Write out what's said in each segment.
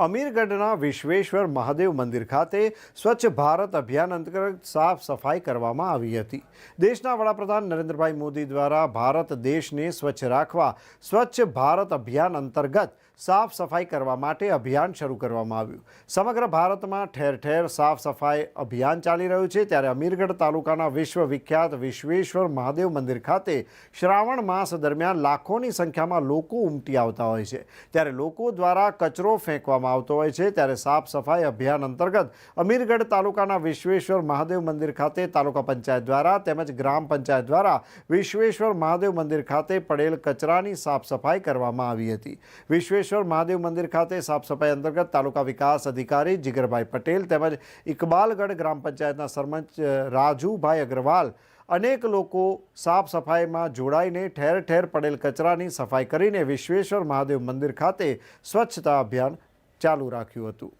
અમીરગઢના વિશ્વેશ્વર મહાદેવ મંદિર ખાતે સ્વચ્છ ભારત અભિયાન અંતર્ગત સાફ સફાઈ કરવામાં આવી હતી. દેશના વડાપ્રધાન નરેન્દ્રભાઈ મોદી દ્વારા ભારત દેશને સ્વચ્છ રાખવા, સ્વચ્છ ભારત અભિયાન અંતર્ગત સાફ સફાઈ કરવા માટે અભિયાન શરૂ કરવામાં આવ્યું. સમગ્ર ભારતમાં ઠેર ઠેર સાફ સફાઈ અભિયાન ચાલી રહ્યું છે. ત્યારે અમીરગઢ તાલુકાના વિશ્વ વિખ્યાત વિશ્વેશ્વર મહાદેવ મંદિર ખાતે શ્રાવણ માસ દરમિયાન લાખોની સંખ્યામાં લોકો ઉમટી આવતા હોય છે. ત્યારે લોકો દ્વારા કચરો ફેંકવામાં આવતો હોય છે ત્યારે સાફ સફાઈ અભિયાન અંતર્ગત અમીરગઢ તાલુકાના વિશ્વેશ્વર મહાદેવ મંદિર ખાતે તાલુકા પંચાયત દ્વારા તેમજ ગ્રામ પંચાયત દ્વારા વિશ્વેશ્વર મહાદેવ મંદિર ખાતે પડેલ કચરાની સાફ સફાઈ કરવામાં આવી હતી. વિશ્વેશ્વર મહાદેવ મંદિર ખાતે સાફ સફાઈ અંતર્ગત તાલુકા વિકાસ અધિકારી જીગરભાઈ પટેલ તેમજ ઇકબાલગઢ ગ્રામ પંચાયતના સરપંચ રાજુભાઈ અગ્રવાલ અનેક લોકો સાફ સફાઈમાં જોડાઈને ઠેર ઠેર પડેલ કચરાની સફાઈ કરીને વિશ્વેશ્વર મહાદેવ મંદિર ખાતે સ્વચ્છતા અભિયાન ચાલુ રાખ્યું હતું.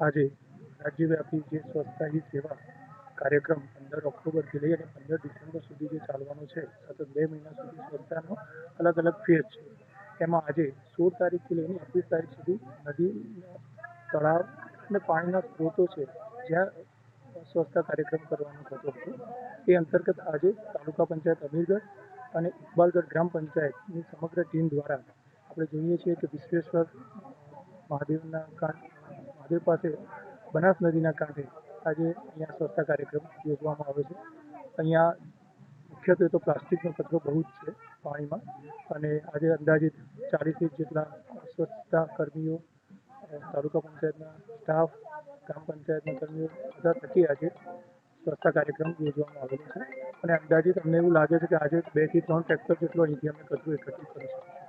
આજે રાજ્યવ્યાપી જે સ્વચ્છતા સેવા કાર્યક્રમ પંદર ઓક્ટોબરથી લઈ અને પંદર ડિસેમ્બર સુધી જે ચાલવાનો છે, સતત બે મહિના સુધી સ્વચ્છતાનો અલગ અલગ ફેઝ છે. એમાં આજે સોળ તારીખથી લઈને એકવીસ તારીખ સુધી નદી, તળાવ અને પાણીના સ્ત્રોતો છે, જ્યાં સ્વચ્છતા કાર્યક્રમ કરવાનો થતો હતો. એ અંતર્ગત આજે તાલુકા પંચાયત અમીરગઢ અને ઇકબાલગઢ ગ્રામ પંચાયતની સમગ્ર ટીમ દ્વારા આપણે જોઈએ છીએ કે વિશ્વેશ્વર મહાદેવના કાંઠ, મહાદેવ પાસે બનાસ નદીના કાંઠે આજે અહીંયા સ્વચ્છતા કાર્યક્રમ યોજવામાં આવે છે. અહીંયા મુખ્યત્વે તો પ્લાસ્ટિકનો કચરો બહુ જ છે પાણીમાં અને આજે અંદાજિત ચાલીસેક જેટલા સ્વચ્છતા કર્મીઓ તાલુકા પંચાયતના સ્ટાફ, ગ્રામ પંચાયતના કર્મીઓ બધા થકી આજે સ્વચ્છતા કાર્યક્રમ યોજવામાં આવેલો છે. અને અંદાજિત અમને એવું લાગે છે કે આજે બેથી ત્રણ ટ્રેક્ટર જેટલો અહીંથી અમે કચરો એકત્રિત કરી શકીશું